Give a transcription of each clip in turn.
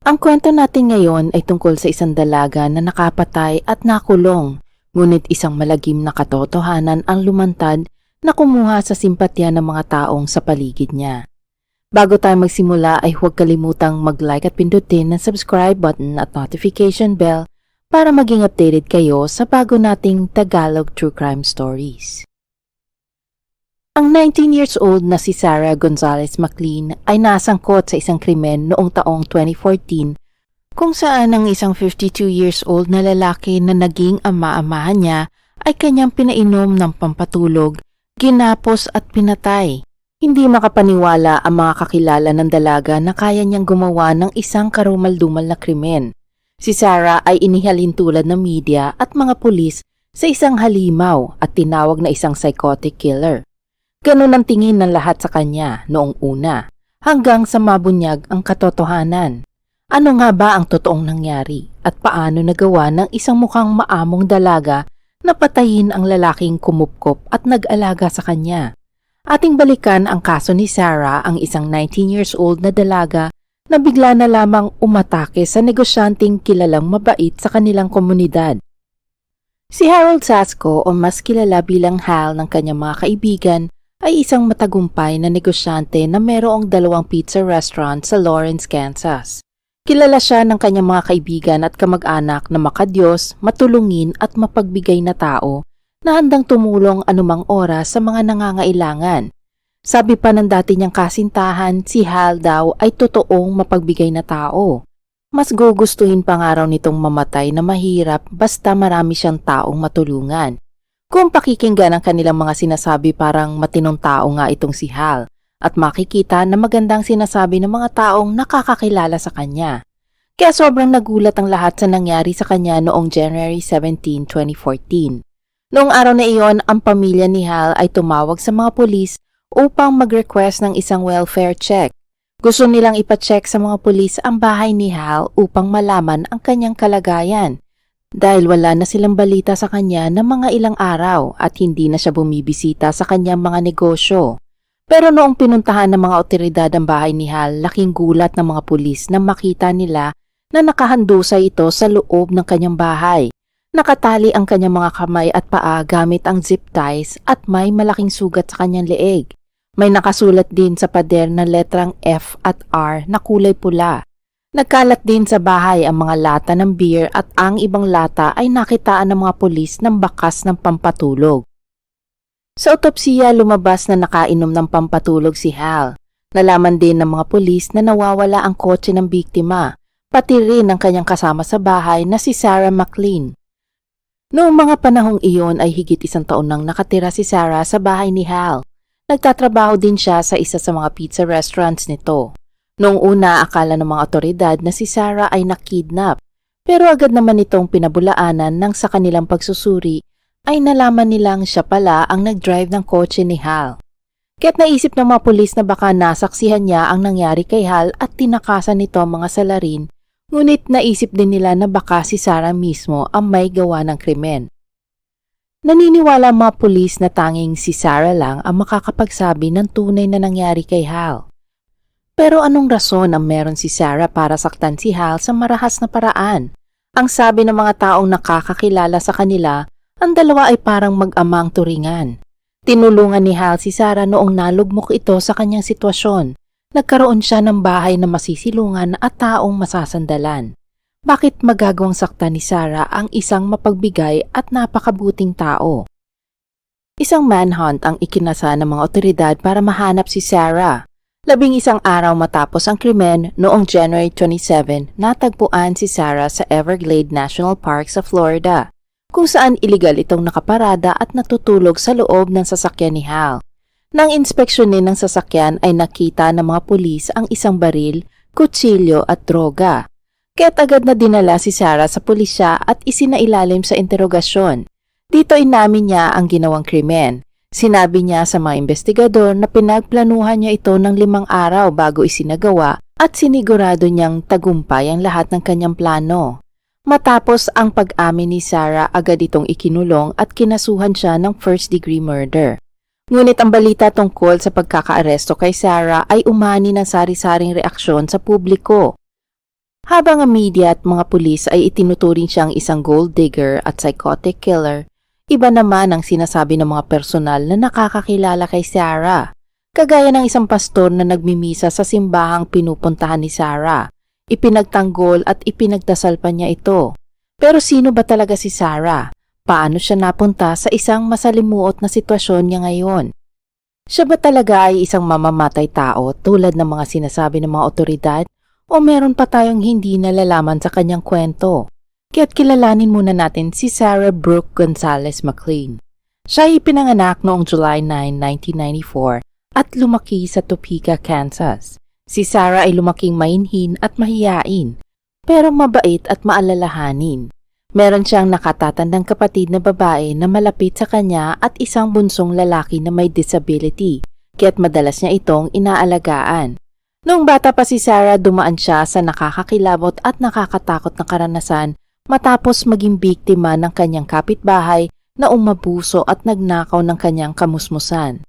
Ang kwento natin ngayon ay tungkol sa isang dalaga na nakapatay at nakulong, ngunit isang malagim na katotohanan ang lumantad na kumuha sa simpatya ng mga taong sa paligid niya. Bago tayo magsimula ay huwag kalimutang mag-like at pindutin ang subscribe button at notification bell para maging updated kayo sa bago nating Tagalog True Crime Stories. Ang 19 years old na si Sarah Gonzalez McLean ay nasangkot sa isang krimen noong taong 2014 kung saan ang isang 52 years old na lalaki na naging ama-amahan niya ay kanyang pinainom ng pampatulog, ginapos at pinatay. Hindi makapaniwala ang mga kakilala ng dalaga na kaya niyang gumawa ng isang karumal-dumal na krimen. Si Sarah ay inihalin tulad ng media at mga pulis sa isang halimaw at tinawag na isang psychotic killer. Ganun ang tingin ng lahat sa kanya noong una, hanggang sa mabunyag ang katotohanan. Ano nga ba ang totoong nangyari at paano nagawa ng isang mukhang maamong dalaga na patayin ang lalaking kumupkop at nag-alaga sa kanya? Ating balikan ang kaso ni Sarah, ang isang 19 years old na dalaga na bigla na lamang umatake sa negosyanteng kilalang mabait sa kanilang komunidad. Si Harold Sasko o mas kilala bilang Hal ng kanyang mga kaibigan ay isang matagumpay na negosyante na mayroong dalawang pizza restaurant sa Lawrence, Kansas. Kilala siya ng kanyang mga kaibigan at kamag-anak na makadiyos, matulungin at mapagbigay na tao na handang tumulong anumang oras sa mga nangangailangan. Sabi pa ng dati niyang kasintahan, si Hal daw ay totoong mapagbigay na tao. Mas gugustuhin pa nga raw nitong mamatay na mahirap basta marami siyang taong matulungan. Kung pakikinggan ang kanilang mga sinasabi parang matinong tao nga itong si Hal at makikita na magandang sinasabi ng mga taong nakakakilala sa kanya. Kaya sobrang nagulat ang lahat sa nangyari sa kanya noong January 17, 2014. Noong araw na iyon, ang pamilya ni Hal ay tumawag sa mga pulis upang mag-request ng isang welfare check. Gusto nilang ipacheck sa mga pulis ang bahay ni Hal upang malaman ang kanyang kalagayan dahil wala na silang balita sa kanya ng mga ilang araw at hindi na siya bumibisita sa kanyang mga negosyo. Pero noong pinuntahan ng mga otoridad ang bahay ni Hal, laking gulat ng mga pulis na makita nila na nakahandusay ito sa loob ng kanyang bahay. Nakatali ang kanyang mga kamay at paa gamit ang zip ties at may malaking sugat sa kanyang leeg. May nakasulat din sa pader na letrang F at R na kulay pula. Nagkalat din sa bahay ang mga lata ng beer at ang ibang lata ay nakitaan ng mga pulis ng bakas ng pampatulog. Sa otopsiya lumabas na nakainom ng pampatulog si Hal. Nalaman din ng mga pulis na nawawala ang kotse ng biktima, pati rin ang kanyang kasama sa bahay na si Sarah McLean. Noong mga panahong iyon ay higit isang taon nang nakatira si Sarah sa bahay ni Hal. Nagtatrabaho din siya sa isa sa mga pizza restaurants nito. Noong una, akala ng mga otoridad na si Sarah ay nakidnap. Pero agad naman itong pinabulaanan nang sa kanilang pagsusuri ay nalaman nilang siya pala ang nag-drive ng kotse ni Hal. Kaya't naisip ng mga pulis na baka nasaksihan niya ang nangyari kay Hal at tinakasan nito ang mga salarin, ngunit naisip din nila na baka si Sarah mismo ang may gawa ng krimen. Naniniwala ang mga pulis na tanging si Sarah lang ang makakapagsabi ng tunay na nangyari kay Hal. Pero anong rason ang meron si Sarah para saktan si Hal sa marahas na paraan? Ang sabi ng mga taong nakakakilala sa kanila, ang dalawa ay parang mag-amang turingan. Tinulungan ni Hal si Sarah noong nalugmok ito sa kanyang sitwasyon. Nagkaroon siya ng bahay na masisilungan at taong masasandalan. Bakit magagawang sakta ni Sarah ang isang mapagbigay at napakabuting tao? Isang manhunt ang ikinasa ng mga otoridad para mahanap si Sarah. Labing isang araw matapos ang krimen noong January 27, natagpuan si Sarah sa Everglade National Park sa Florida, kung saan iligal itong nakaparada at natutulog sa loob ng sasakyan ni Hal. Nang inspeksyonin ng sasakyan ay nakita ng mga pulis ang isang baril, kutsilyo at droga. Kaya't agad na dinala si Sarah sa pulisya at isinailalim sa interogasyon. Dito inamin niya ang ginawang krimen. Sinabi niya sa mga investigador na pinagplanuhan niya ito ng limang araw bago isinagawa at sinigurado niyang tagumpay ang lahat ng kanyang plano. Matapos ang pag-amin ni Sarah, agad itong ikinulong at kinasuhan siya ng first-degree murder. Ngunit ang balita tungkol sa pagkakaaresto kay Sarah ay umani ng sari-saring reaksyon sa publiko. Habang ang media at mga pulis ay itinuturing siyang isang gold digger at psychotic killer, iba naman ang sinasabi ng mga personal na nakakakilala kay Sarah. Kagaya ng isang pastor na nagmimisa sa simbahang pinupuntahan ni Sarah. Ipinagtanggol at ipinagdasal pa niya ito. Pero sino ba talaga si Sarah? Paano siya napunta sa isang masalimuot na sitwasyon niya ngayon? Siya ba talaga ay isang mamamatay tao tulad ng mga sinasabi ng mga otoridad o meron pa tayong hindi nalalaman sa kanyang kwento? Kaya't kilalanin muna natin si Sarah Brooke Gonzalez McLean. Siya ay pinanganak noong July 9, 1994 at lumaki sa Topeka, Kansas. Si Sarah ay lumaking mainhin at mahiyain, pero mabait at maalalahanin. Meron siyang nakatatandang kapatid na babae na malapit sa kanya at isang bunsong lalaki na may disability, kaya't madalas niya itong inaalagaan. Noong bata pa si Sarah, dumaan siya sa nakakakilabot at nakakatakot na karanasan matapos maging biktima ng kanyang kapitbahay na umabuso at nagnakaw ng kanyang kamusmusan.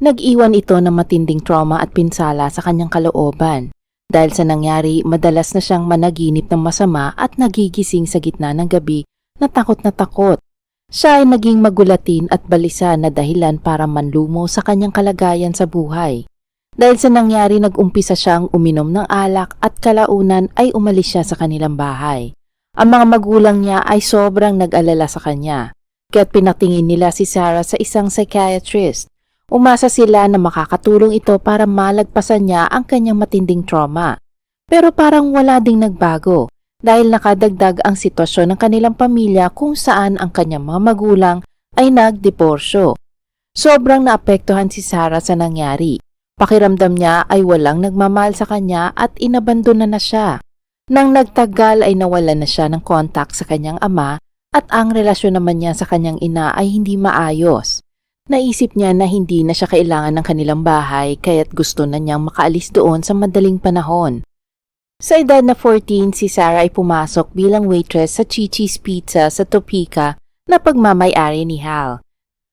Nag-iwan ito ng matinding trauma at pinsala sa kanyang kalooban. Dahil sa nangyari, madalas na siyang managinip ng masama at nagigising sa gitna ng gabi na takot na takot. Siya ay naging magulatin at balisa na dahilan para manlumo sa kanyang kalagayan sa buhay. Dahil sa nangyari, nag-umpisa siyang uminom ng alak at kalaunan ay umalis siya sa kanilang bahay. Ang mga magulang niya ay sobrang nag-alala sa kanya, kaya't pinatingin nila si Sarah sa isang psychiatrist. Umasa sila na makakatulong ito para malagpasan niya ang kanyang matinding trauma. Pero parang wala ding nagbago dahil nakadagdag ang sitwasyon ng kanilang pamilya kung saan ang kanyang mga magulang ay nagdiporsyo. Sobrang naapektuhan si Sarah sa nangyari. Pakiramdam niya ay walang nagmamahal sa kanya at inabandona na siya. Nang nagtagal ay nawalan na siya ng kontak sa kanyang ama at ang relasyon naman niya sa kanyang ina ay hindi maayos. Naisip niya na hindi na siya kailangan ng kanilang bahay kaya't gusto na niyang makaalis doon sa madaling panahon. Sa edad na 14, si Sarah ay pumasok bilang waitress sa Chichi's Pizza sa Topeka na pagmamayari ni Hal.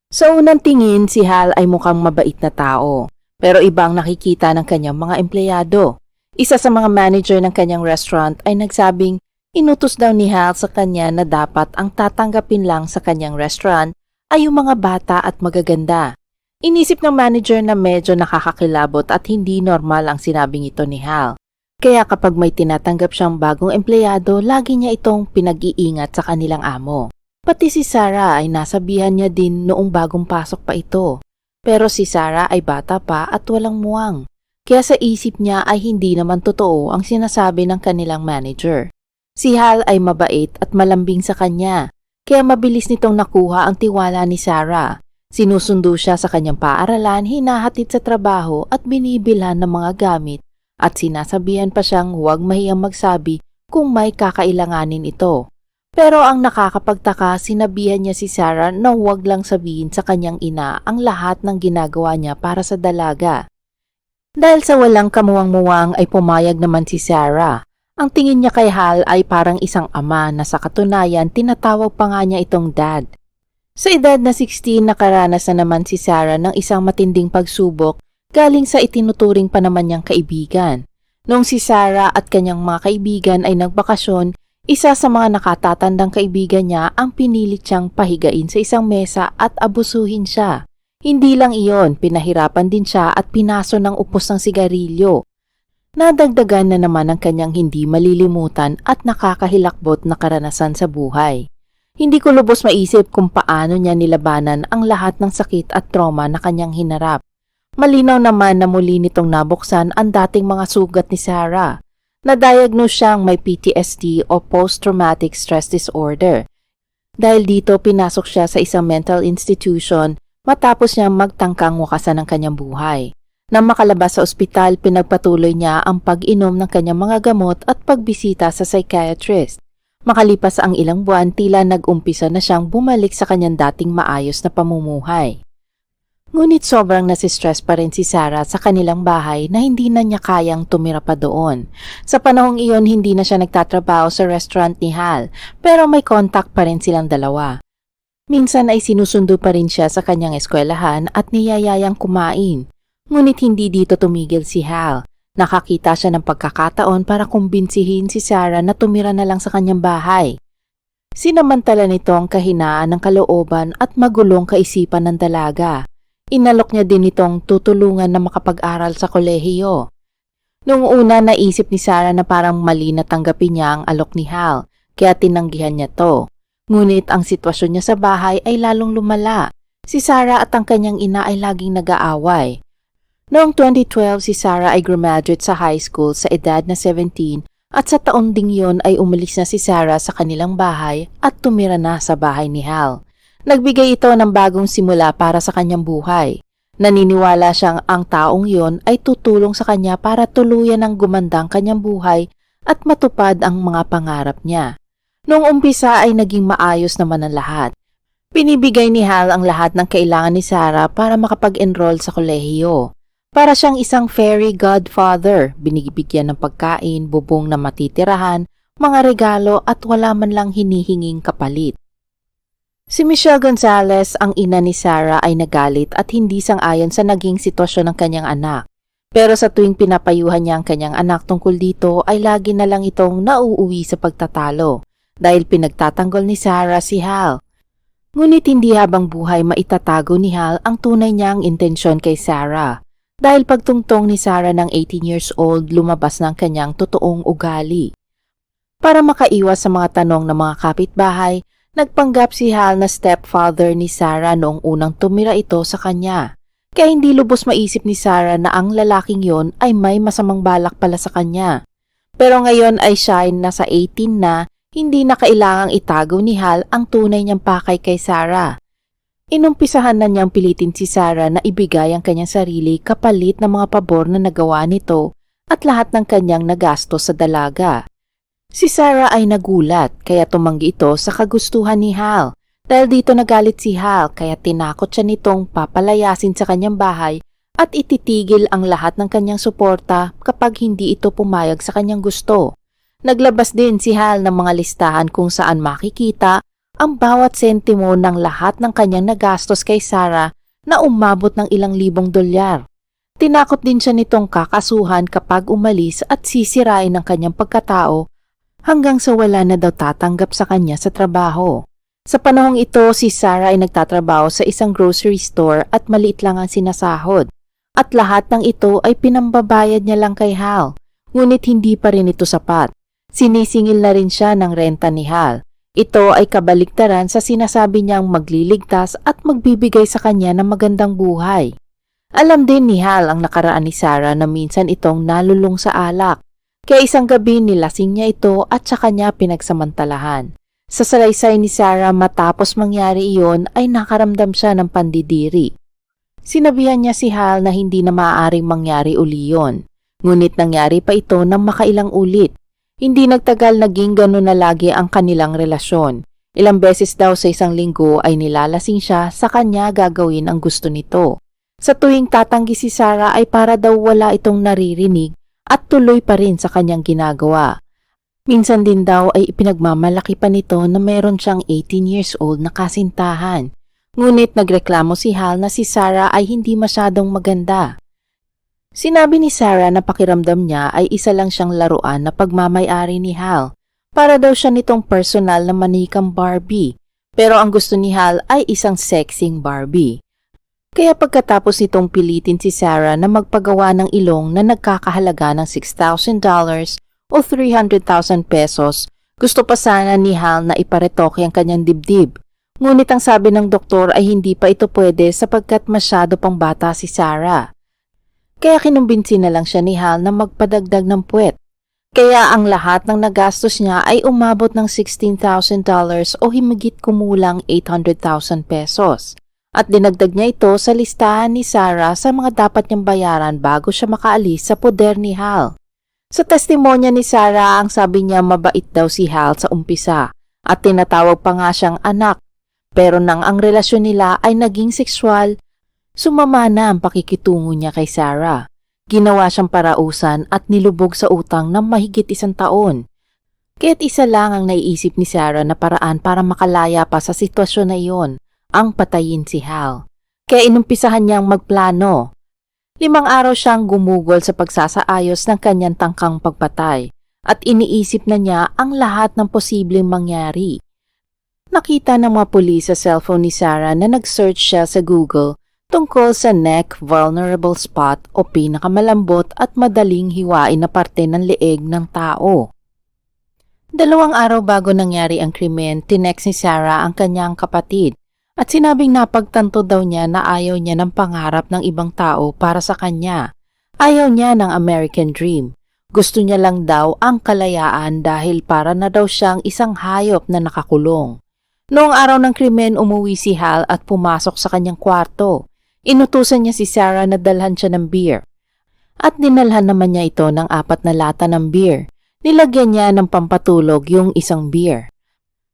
Sa unang tingin, si Hal ay mukhang mabait na tao, pero ibang nakikita ng kanyang mga empleyado. Isa sa mga manager ng kanyang restaurant ay nagsabing inutos daw ni Hal sa kanya na dapat ang tatanggapin lang sa kanyang restaurant ay yung mga bata at magaganda. Inisip ng manager na medyo nakakakilabot at hindi normal ang sinabing ito ni Hal. Kaya kapag may tinatanggap siyang bagong empleyado, lagi niya itong pinag-iingat sa kanilang amo. Pati si Sarah ay nasabihan niya din noong bagong pasok pa ito. Pero si Sarah ay bata pa at walang muwang. Kaya sa isip niya ay hindi naman totoo ang sinasabi ng kanilang manager. Si Hal ay mabait at malambing sa kanya kaya mabilis nitong nakuha ang tiwala ni Sarah. Sinusundo siya sa kanyang paaralan, hinahatid sa trabaho at binibilhan ng mga gamit at sinasabihan pa siyang huwag mahiyang magsabi kung may kakailanganin ito. Pero ang nakakapagtaka, sinabihan niya si Sarah na huwag lang sabihin sa kanyang ina ang lahat ng ginagawa niya para sa dalaga. Dahil sa walang kamuwang-muwang ay pumayag naman si Sarah ang tingin niya kay Hal ay parang isang ama na sa katunayan tinatawag pa nga niya itong dad. Sa edad na 16 nakaranas na naman si Sarah ng isang matinding pagsubok galing sa itinuturing pa naman niyang kaibigan. Noong si Sarah at kanyang mga kaibigan ay nagbakasyon, isa sa mga nakatatandang kaibigan niya ang pinilit siyang pahigain sa isang mesa at abusuhin siya. Hindi lang iyon, pinahirapan din siya at pinaso ng upos ng sigarilyo. Nadagdagan na naman ang kanyang hindi malilimutan at nakakahilakbot na karanasan sa buhay. Hindi ko lubos maisip kung paano niya nilabanan ang lahat ng sakit at trauma na kanyang hinarap. Malinaw naman na muli nitong nabuksan ang dating mga sugat ni Sarah. Na-diagnose siyang may PTSD o Post-Traumatic Stress Disorder. Dahil dito pinasok siya sa isang mental institution matapos niyang magtangkang wakasan ng kanyang buhay. Nang makalabas sa ospital, pinagpatuloy niya ang pag-inom ng kanyang mga gamot at pagbisita sa psychiatrist. Makalipas ang ilang buwan, tila nag-umpisa na siyang bumalik sa kanyang dating maayos na pamumuhay. Ngunit sobrang nasistress pa rin si Sarah sa kanilang bahay na hindi na niya kayang tumira pa doon. Sa panahong iyon, hindi na siya nagtatrabaho sa restaurant ni Hal, pero may contact pa rin silang dalawa. Minsan ay sinusundo pa rin siya sa kanyang eskwelahan at niyayayang kumain. Ngunit hindi dito tumigil si Hal. Nakakita siya ng pagkakataon para kumbinsihin si Sarah na tumira na lang sa kanyang bahay. Sinamantala nito ang kahinaan ng kalooban at magulong kaisipan ng dalaga. Inalok niya din itong tutulungan na makapag-aral sa kolehiyo. Noong una naisip ni Sarah na parang mali na tanggapin niya ang alok ni Hal, kaya tinanggihan niya to. Ngunit ang sitwasyon niya sa bahay ay lalong lumala. Si Sarah at ang kanyang ina ay laging nag-aaway. Noong 2012, si Sarah ay graduate sa high school sa edad na 17 at sa taon ding yon ay umalis na si Sarah sa kanilang bahay at tumira na sa bahay ni Hal. Nagbigay ito ng bagong simula para sa kanyang buhay. Naniniwala siyang ang taong yon ay tutulong sa kanya para tuluyan ng gumandang kanyang buhay at matupad ang mga pangarap niya. Noong umpisa ay naging maayos naman ang lahat. Pinibigay ni Hal ang lahat ng kailangan ni Sarah para makapag-enroll sa kolehiyo. Para siyang isang fairy godfather, binibigyan ng pagkain, bubong na matitirahan, mga regalo at wala man lang hinihinging kapalit. Si Michelle Gonzalez, ang ina ni Sarah ay nagalit at hindi sang-ayon sa naging sitwasyon ng kanyang anak. Pero sa tuwing pinapayuhan niya ang kanyang anak tungkol dito ay lagi na lang itong nauuwi sa pagtatalo dahil pinagtatanggol ni Sarah si Hal. Ngunit hindi habang buhay maitatago ni Hal ang tunay niyang intensyon kay Sarah. Dahil pagtungtong ni Sarah ng 18 years old, lumabas ng kanyang totoong ugali. Para makaiwas sa mga tanong ng mga kapitbahay, nagpanggap si Hal na stepfather ni Sarah noong unang tumira ito sa kanya. Kaya hindi lubos maisip ni Sarah na ang lalaking yon ay may masamang balak pala sa kanya. Pero ngayon ay siya ay nasa 18 na, hindi na kailangang itago ni Hal ang tunay niyang pakay kay Sarah. Inumpisahan na niyang pilitin si Sarah na ibigay ang kanyang sarili kapalit ng mga pabor na nagawa nito at lahat ng kanyang nagastos sa dalaga. Si Sarah ay nagulat kaya tumanggi ito sa kagustuhan ni Hal. Dahil dito nagalit si Hal kaya tinakot siya nitong papalayasin sa kanyang bahay at ititigil ang lahat ng kanyang suporta kapag hindi ito pumayag sa kanyang gusto. Naglabas din si Hal ng mga listahan kung saan makikita ang bawat sentimo ng lahat ng kanyang nagastos kay Sarah na umabot ng ilang libong dolyar. Tinakot din siya nitong kakasuhan kapag umalis at sisirain ang kanyang pagkatao hanggang sa wala na daw tatanggap sa kanya sa trabaho. Sa panahong ito, si Sarah ay nagtatrabaho sa isang grocery store at maliit lang ang sinasahod. At lahat ng ito ay pinambabayad niya lang kay Hal, ngunit hindi pa rin ito sapat. Sinisingil na rin siya ng renta ni Hal. Ito ay kabaliktaran sa sinasabi niyang magliligtas at magbibigay sa kanya ng magandang buhay. Alam din ni Hal ang nakaraan ni Sarah na minsan itong nalulung sa alak. Kaya isang gabi nilasing niya ito at sa kanya pinagsamantalahan. Sa salaysay ni Sarah matapos mangyari iyon ay nakaramdam siya ng pandidiri. Sinabihan niya si Hal na hindi na maaaring mangyari uli yun. Ngunit nangyari pa ito ng makailang ulit. Hindi nagtagal naging gano'n na lagi ang kanilang relasyon. Ilang beses daw sa isang linggo ay nilalasing siya sa kanya gagawin ang gusto nito. Sa tuwing tatanggi si Sarah ay para daw wala itong naririnig at tuloy pa rin sa kanyang ginagawa. Minsan din daw ay ipinagmamalaki pa nito na meron siyang 18 years old na kasintahan. Ngunit nagreklamo si Hal na si Sarah ay hindi masyadong maganda. Sinabi ni Sarah na pakiramdam niya ay isa lang siyang laruan na pagmamayari ni Hal. Para daw siya nitong personal na manikang Barbie. Pero ang gusto ni Hal ay isang sexing Barbie. Kaya pagkatapos nitong pilitin si Sarah na magpagawa ng ilong na nagkakahalaga ng $6,000 o 300,000 pesos, gusto pa sana ni Hal na iparetoke ang kanyang dibdib. Ngunit ang sabi ng doktor ay hindi pa ito pwede sapagkat masyado pang bata si Sarah. Kaya kinumbinsi na lang siya ni Hal na magpadagdag ng puwet. Kaya ang lahat ng nagastos niya ay umabot ng $16,000 o himigit kumulang 800,000 pesos. At dinagdag niya ito sa listahan ni Sarah sa mga dapat niyang bayaran bago siya makaalis sa poder ni Hal. Sa testimonya ni Sarah, ang sabi niya mabait daw si Hal sa umpisa at tinatawag pa nga siyang anak. Pero nang ang relasyon nila ay naging sexual, sumama na ang pakikitungo niya kay Sarah. Ginawa siyang parausan at nilubog sa utang ng mahigit isang taon. Kaya't isa lang ang naiisip ni Sarah na paraan para makalaya pa sa sitwasyon na iyon, ang patayin si Hal. Kaya inumpisahan niyang magplano. Limang araw siyang gumugol sa pagsasaayos ng kanyang tangkang pagpatay at iniisip na niya ang lahat ng posibleng mangyari. Nakita ng mga pulis sa cellphone ni Sarah na nag-search siya sa Google tungkol sa neck vulnerable spot o pinakamalambot at madaling hiwain na parte ng leeg ng tao. Dalawang araw bago nangyari ang krimen, tinex ni Sarah ang kanyang kapatid at sinabing napagtanto daw niya na ayaw niya ng pangarap ng ibang tao para sa kanya. Ayaw niya ng American Dream. Gusto niya lang daw ang kalayaan dahil para na daw siyang isang hayop na nakakulong. Noong araw ng krimen, umuwi si Hal at pumasok sa kanyang kwarto. Inutusan niya si Sarah na dalhan siya ng beer. At dinalhan naman niya ito ng apat na lata ng beer. Nilagyan niya ng pampatulog yung isang beer.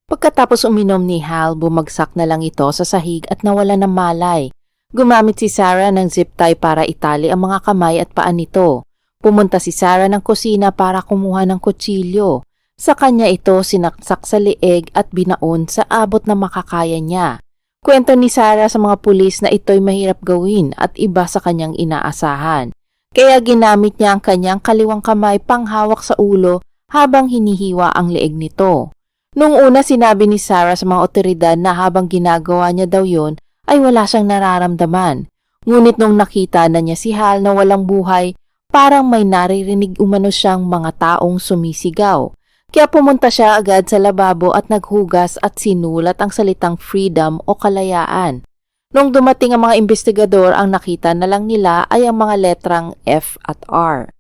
Pagkatapos uminom ni Hal, bumagsak na lang ito sa sahig at nawala ng malay. Gumamit si Sarah ng zip tie para itali ang mga kamay at paa nito. Pumunta si Sarah ng kusina para kumuha ng kutsilyo. Sa kanya ito sinaksak sa leeg at binaon sa abot na makakaya niya. Kwento ni Sarah sa mga pulis na ito'y mahirap gawin at iba sa kanyang inaasahan. Kaya ginamit niya ang kanyang kaliwang kamay panghawak sa ulo habang hinihiwa ang leeg nito. Nung una sinabi ni Sarah sa mga otoridad na habang ginagawa niya daw yon ay wala siyang nararamdaman. Ngunit nung nakita na niya si Hal na walang buhay, parang may naririnig umano siyang mga taong sumisigaw. Kaya pumunta siya agad sa lababo at naghugas at sinulat ang salitang freedom o kalayaan. Nung dumating ang mga investigador, ang nakita na lang nila ay ang mga letrang F at R.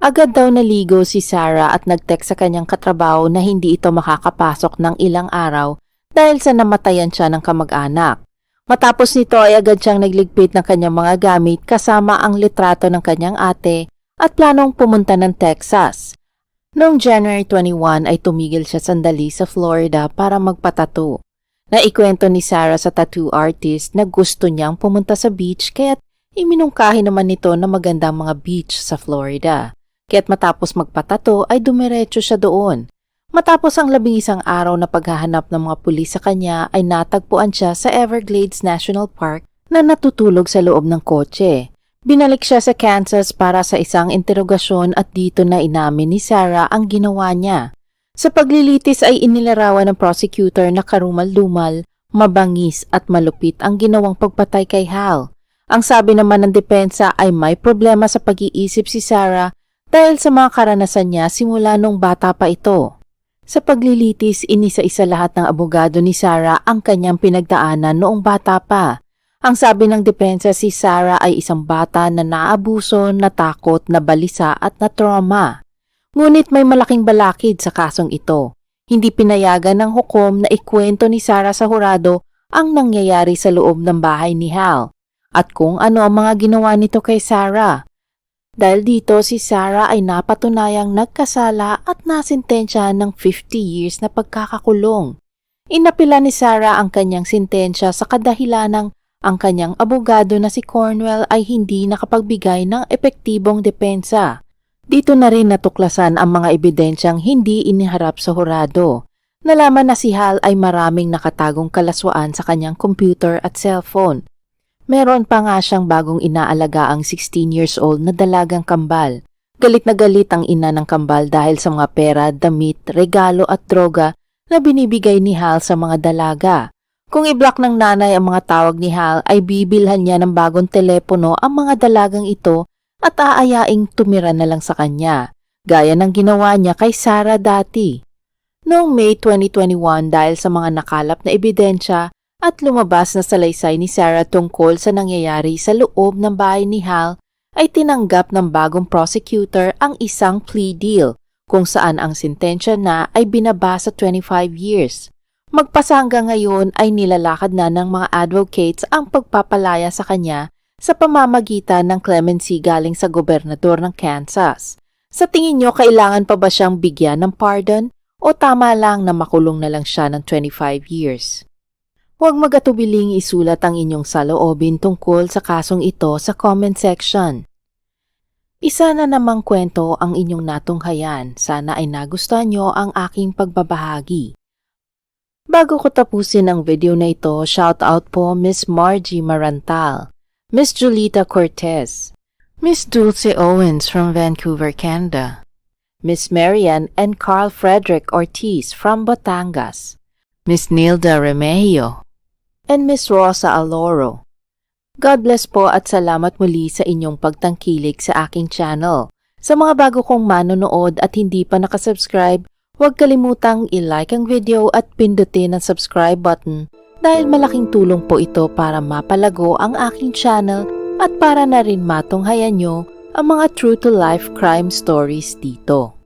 Agad daw naligo si Sarah at nag-text sa kanyang katrabaho na hindi ito makakapasok ng ilang araw dahil sa namatayan siya ng kamag-anak. Matapos nito ay agad siyang nagligpit ng kanyang mga gamit kasama ang litrato ng kanyang ate at planong pumunta ng Texas. Noong January 21 ay tumigil siya sandali sa Florida para magpatato. Naikwento ni Sarah sa tattoo artist na gusto niyang pumunta sa beach kaya't iminungkahi naman nito na magandang mga beach sa Florida. Kaya't matapos magpatato ay dumiretso siya doon. Matapos ang labing isang araw na paghahanap ng mga pulis sa kanya ay natagpuan siya sa Everglades National Park na natutulog sa loob ng kotse. Binalik siya sa Kansas para sa isang interogasyon at dito na inamin ni Sarah ang ginawa niya. Sa paglilitis ay inilarawan ng prosecutor na karumal-dumal, mabangis at malupit ang ginawang pagpatay kay Hal. Ang sabi naman ng depensa ay may problema sa pag-iisip si Sarah dahil sa mga karanasan niya simula nung bata pa ito. Sa paglilitis, inisa-isa lahat ng abogado ni Sarah ang kanyang pinagdaanan noong bata pa. Ang sabi ng depensa si Sarah ay isang bata na naabuso, natakot, nabalisa at na-trauma. Ngunit may malaking balakid sa kasong ito. Hindi pinayagan ng hukom na ikwento ni Sarah sa hurado ang nangyayari sa loob ng bahay ni Hal at kung ano ang mga ginawa nito kay Sarah. Dahil dito si Sarah ay napatunayang nagkasala at nasintensya ng 50 years na pagkakakulong. Inapila ni Sarah ang kanyang sintensya sa kadahilanang ang kanyang abogado na si Cornwell ay hindi nakapagbigay ng epektibong depensa. Dito na rin natuklasan ang mga ebidensyang hindi iniharap sa hurado. Nalaman na si Hal ay maraming nakatagong kalaswaan sa kanyang computer at cellphone. Meron pa nga siyang bagong inaalaga ang 16 years old na dalagang kambal. Galit na galit ang ina ng kambal dahil sa mga pera, damit, regalo at droga na binibigay ni Hal sa mga dalaga. Kung i-block ng nanay ang mga tawag ni Hal ay bibilhan niya ng bagong telepono ang mga dalagang ito at aayaing tumira na lang sa kanya, gaya ng ginawa niya kay Sarah dati. Noong May 2021 dahil sa mga nakalap na ebidensya at lumabas na salaysay ni Sarah tungkol sa nangyayari sa loob ng bahay ni Hal, ay tinanggap ng bagong prosecutor ang isang plea deal kung saan ang sentensya na ay binaba sa 25 years. Magpasa hanggang ngayon ay nilalakad na ng mga advocates ang pagpapalaya sa kanya sa pamamagitan ng clemency galing sa gobernador ng Kansas. Sa tingin nyo, kailangan pa ba siyang bigyan ng pardon o tama lang na makulong na lang siya ng 25 years? Huwag magatubiling isulat ang inyong saloobin tungkol sa kasong ito sa comment section. Isa na namang kwento ang inyong natunghayan. Sana ay nagustuhan nyo ang aking pagbabahagi. Bago ko tapusin ang video na ito, shout out po Miss Margie Marantal. Miss Julita Cortez, Miss Dulce Owens from Vancouver, Canada. Miss Marian and Carl Frederick Ortiz from Batangas. Miss Nilda Remehio. And Miss Rosa Aloro. God bless po at salamat muli sa inyong pagtangkilik sa aking channel. Sa mga bago kong manonood at hindi pa nakasubscribe, huwag kalimutang i-like ang video at pindutin ang subscribe button dahil malaking tulong po ito para mapalago ang aking channel at para na rin matunghayan nyo ang mga true-to-life crime stories dito.